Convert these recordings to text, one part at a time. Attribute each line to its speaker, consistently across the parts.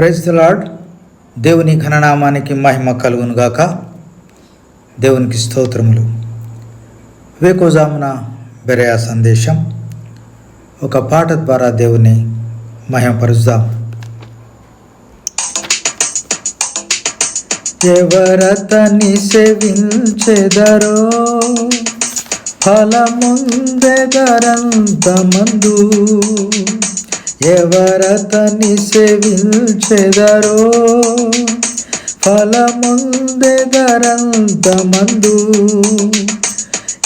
Speaker 1: Praise the lord. దేవుని ఘననామానికి మహిమ కలుగునుగాక దేవునికి స్తోత్రములు. వేకోజామున బెరయా సందేశం. ఒక పాట ద్వారా దేవుని మహిమపరుద్దాం. ఎవరతని సేవించెదరో ఫలముందెగరంతమందు ఎవరతని సేవించెదరో? ఫలముందెగరంతమందు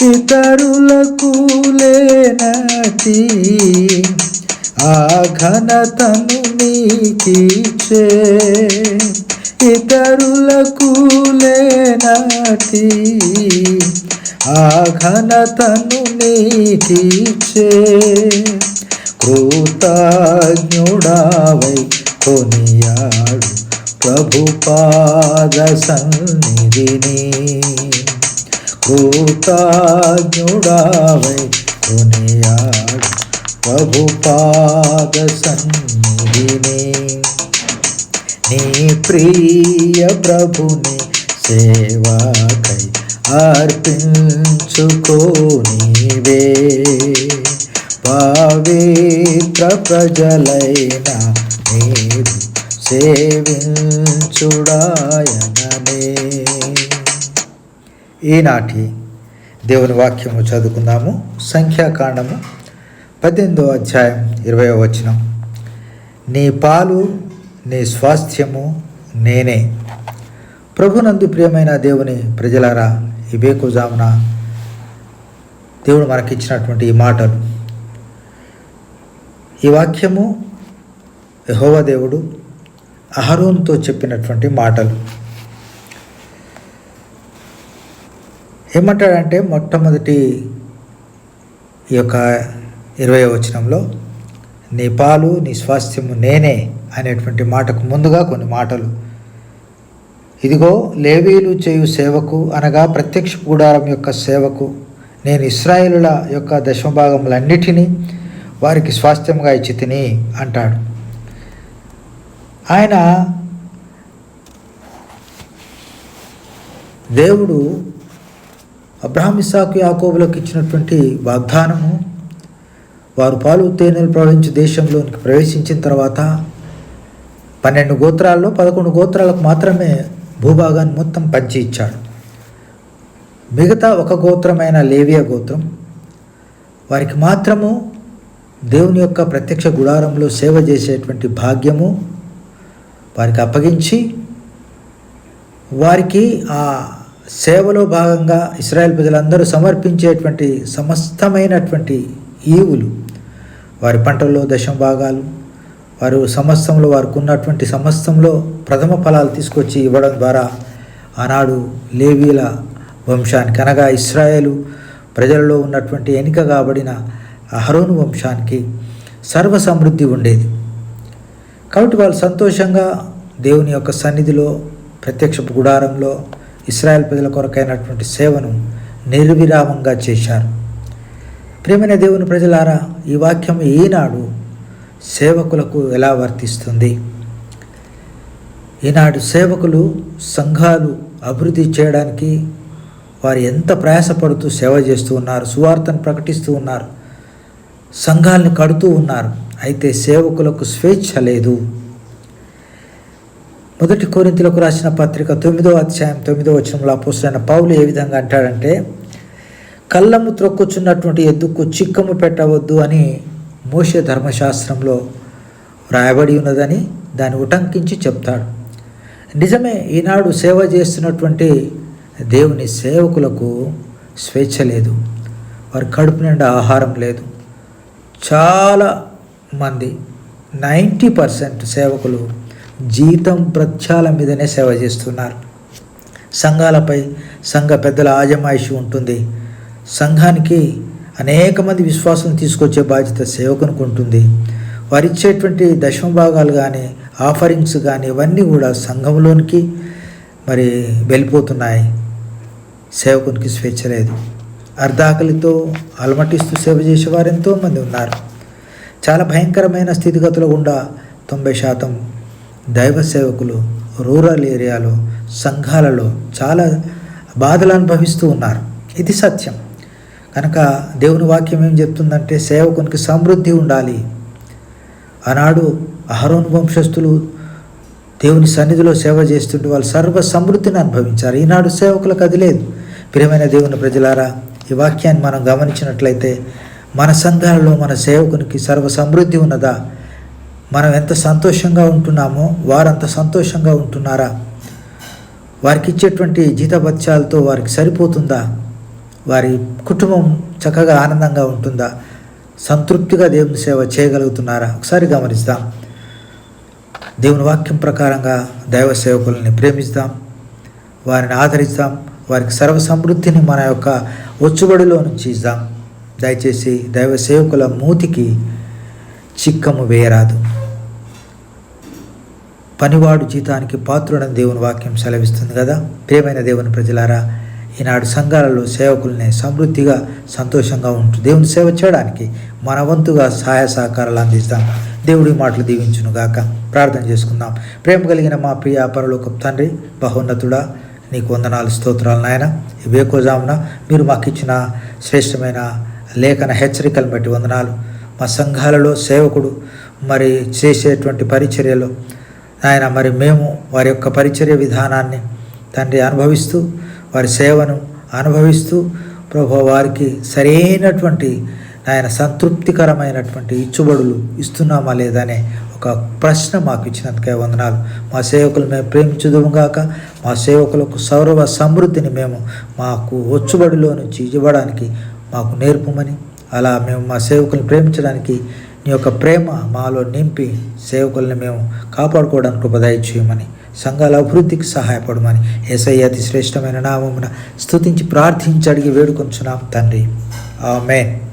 Speaker 1: ఇతరులకు లేనటి ఆ ఘనతను నీకిచ్చే ఇతరులకు లేనటి ఆ ఘనతను నీకిచ్చే కృతజ్ఞుడావై కొనియాడు ప్రభుపాద సన్నిధిని. కృతజ్ఞుడావై కొనియాడు ప్రభుపాద సన్నిధిని. నీ ప్రియ ప్రభుని సేవాకై అర్పించుకో నీవే. పవిత్ర ప్రజలైన మీరు సేవించుడాయననే. ఈనాటి దేవుని వాక్యము చదువుకుందాము. సంఖ్యాకాండము పద్దెనిమిదో అధ్యాయం ఇరవై వచనం. నీ పాలు నీ స్వాస్థ్యము నేనే. ప్రభునందు ప్రియమైన దేవుని ప్రజలారా ఇవే బేకుజామున దేవుడు మనకిచ్చినటువంటి ఈ మాటలు. ఈ వాక్యము యహోవ దేవుడు అహరోన్తో చెప్పినటువంటి మాటలు. ఏమంటాడంటే మొట్టమొదటి ఈ యొక్క ఇరవై వచనంలో నీ పాలు నీ స్వాస్థ్యము నేనే అనేటువంటి మాటకు ముందుగా కొన్ని మాటలు. ఇదిగో లేవీలు చేయు సేవకు అనగా ప్రత్యక్ష గుడారం యొక్క సేవకు నేను ఇస్రాయేలుల యొక్క దశమభాగములన్నిటినీ వారికి స్వాస్థ్యంగా ఇచ్చి తిని అంటాడు. ఆయన దేవుడు అబ్రహాం ఇసాకు యాకోబులకు ఇచ్చినటువంటి వాగ్దానము వారు పాలు తేనెలు ప్రవహించి దేశంలోనికి ప్రవేశించిన తర్వాత పన్నెండు గోత్రాల్లో పదకొండు గోత్రాలకు మాత్రమే భూభాగాన్ని మొత్తం పంచి ఇచ్చాడు. మిగతా ఒక గోత్రమైన లేవియా గోత్రం వారికి మాత్రము దేవుని యొక్క ప్రత్యక్ష గుడారంలో సేవ చేసేటువంటి భాగ్యము వారికి అప్పగించి వారికి ఆ సేవలో భాగంగా ఇస్రాయేల్ ప్రజలందరూ సమర్పించేటువంటి సమస్తమైనటువంటి ఈవులు వారి పంటల్లో దశం భాగాలు వారు సమస్తంలో వారికి ఉన్నటువంటి సమస్తంలో ప్రథమ ఫలాలు తీసుకొచ్చి ఇవ్వడం ద్వారా ఆనాడు లేవీల వంశానికి అనగా ఇస్రాయేలు ప్రజలలో ఉన్నటువంటి ఎన్నిక కాబడిన అహరోను వంశానికి సర్వ సమృద్ధి ఉండేది. కాబట్టి వాళ్ళు సంతోషంగా దేవుని యొక్క సన్నిధిలో ప్రత్యక్ష గుడారంలో ఇస్రాయల్ ప్రజల కొరకైనటువంటి సేవను నిర్విరామంగా చేశారు. ప్రేమైన దేవుని ప్రజలారా ఈ వాక్యం ఈనాడు సేవకులకు ఎలా వర్తిస్తుంది? ఈనాడు సేవకులు సంఘాలు అభివృద్ధి చేయడానికి వారు ఎంత ప్రయాసపడుతూ సేవ చేస్తూ ఉన్నారు సువార్తను ప్రకటిస్తూ ఉన్నారు సంఘాలను కడుతూ ఉన్నారు. అయితే సేవకులకు స్వేచ్ఛ లేదు. మొదటి కోరింతలకు రాసిన పత్రిక తొమ్మిదో అధ్యాయం తొమ్మిదో వచనంలో అపోసరైన పౌలు ఏ విధంగా అంటాడంటే కళ్ళము త్రొక్కుచున్నటువంటి ఎద్దుకు చిక్కము పెట్టవద్దు అని మోసే ధర్మశాస్త్రంలో వ్రాయబడి ఉన్నదని దాన్ని ఉటంకించి చెప్తాడు. నిజమే ఈనాడు సేవ చేస్తున్నటువంటి దేవుని సేవకులకు స్వేచ్ఛ లేదు. వారి కడుపు నిండా ఆహారం లేదు. చాలా మంది నైంటీ పర్సెంట్ సేవకులు జీతం ప్రత్యాల మీదనే సేవ చేస్తున్నారు. సంఘాలపై సంఘ పెద్దల ఆజమాయిషి ఉంటుంది. సంఘానికి అనేక మంది విశ్వాసం తీసుకొచ్చే బాధ్యత సేవకునికి ఉంటుంది. వారు ఇచ్చేటువంటి దశమ భాగాలు కానీ ఆఫరింగ్స్ కానీ ఇవన్నీ కూడా సంఘంలోనికి మరి వెళ్ళిపోతున్నాయి. సేవకునికి స్వేచ్ఛ లేదు. అర్ధాకలితో అలమటిస్తూ సేవ చేసేవారు ఎంతోమంది ఉన్నారు. చాలా భయంకరమైన స్థితిగతులు గుండా తొంభై శాతం దైవ సేవకులు రూరల్ ఏరియాలో సంఘాలలో చాలా బాధలు అనుభవిస్తూ ఉన్నారు. ఇది సత్యం. కనుక దేవుని వాక్యం ఏం చెప్తుందంటే సేవకునికి సమృద్ధి ఉండాలి. ఆనాడు అహరోన్ వంశస్థులు దేవుని సన్నిధిలో సేవ చేస్తుంటే వాళ్ళు సర్వ సమృద్ధిని అనుభవించారు. ఈనాడు సేవకులకు అది లేదు. ప్రియమైన దేవుని ప్రజలారా ఈ వాక్యాన్ని మనం గమనించినట్లయితే మన సంఘాలలో మన సేవకునికి సర్వ సమృద్ధి ఉన్నదా? మనం ఎంత సంతోషంగా ఉంటున్నామో వారంత సంతోషంగా ఉంటున్నారా? వారికి ఇచ్చేటువంటి జీతభత్యాలతో వారికి సరిపోతుందా? వారి కుటుంబం చక్కగా ఆనందంగా ఉంటుందా? సంతృప్తిగా దేవుని సేవ చేయగలుగుతున్నారా? ఒకసారి గమనిస్తాం. దేవుని వాక్యం ప్రకారంగా దైవ సేవకులని ప్రేమిస్తాం. వారిని ఆదరిస్తాం. వారికి సర్వ సమృద్ధిని మన యొక్క ఒచ్చుబడిలో నుంచి ఇద్దాం. దయచేసి దైవ సేవకుల మూతికి చిక్కము వేయరాదు. పనివాడు జీతానికి పాత్రుడని దేవుని వాక్యం సెలవిస్తుంది కదా? ప్రియమైన దేవుని ప్రజలారా ఈనాడు సంఘాలలో సేవకుల్ని సమృద్ధిగా సంతోషంగా ఉంటుంది దేవుని సేవ చేయడానికి మన వంతుగా సహాయ సహకారాలు అందిస్తాం దేవుడి మాటలు దీవించును గాక ప్రార్థన చేసుకుందాం. ప్రేమ కలిగిన మా ప్రియ పరలోక తండ్రి బహోన్నతుడా నీకు వందనాలు స్తోత్రాలు నాయన. వేకోజామున మీరు మాకు ఇచ్చిన శ్రేష్టమైన లేఖన హెచ్చరికలను బట్టి వందనాలు. మా సంఘాలలో సేవకుడు మరి చేసేటువంటి పరిచర్యలో ఆయన మరి మేము వారి యొక్క పరిచర్య విధానాన్ని తండ్రి అనుభవిస్తూ వారి సేవను అనుభవిస్తూ ప్రభు వారికి సరైనటువంటి ఆయన సంతృప్తికరమైనటువంటి ఇచ్చుబడులు ఇస్తున్నామా లేదనే ఒక ప్రశ్న మాకు ఇచ్చినందుకే వందనాలు. మా సేవకులు మేము ప్రేమించుదుగాక మా సేవకులకు సౌరవ సమృద్ధిని మేము మాకు వచ్చుబడిలో నుంచి ఇవ్వడానికి మాకు నేర్పమని అలా మేము మా సేవకులను ప్రేమించడానికి నీ యొక్క ప్రేమ మాలో నింపి సేవకుల్ని మేము కాపాడుకోవడానికి ఉపదయ చేయమని సంఘాల అభివృద్ధికి సహాయపడమని ఏసై అతి శ్రేష్టమైన నామమున స్థుతించి ప్రార్థించి అడిగి వేడుకొంచున్నాం తండ్రి. ఆమెన్.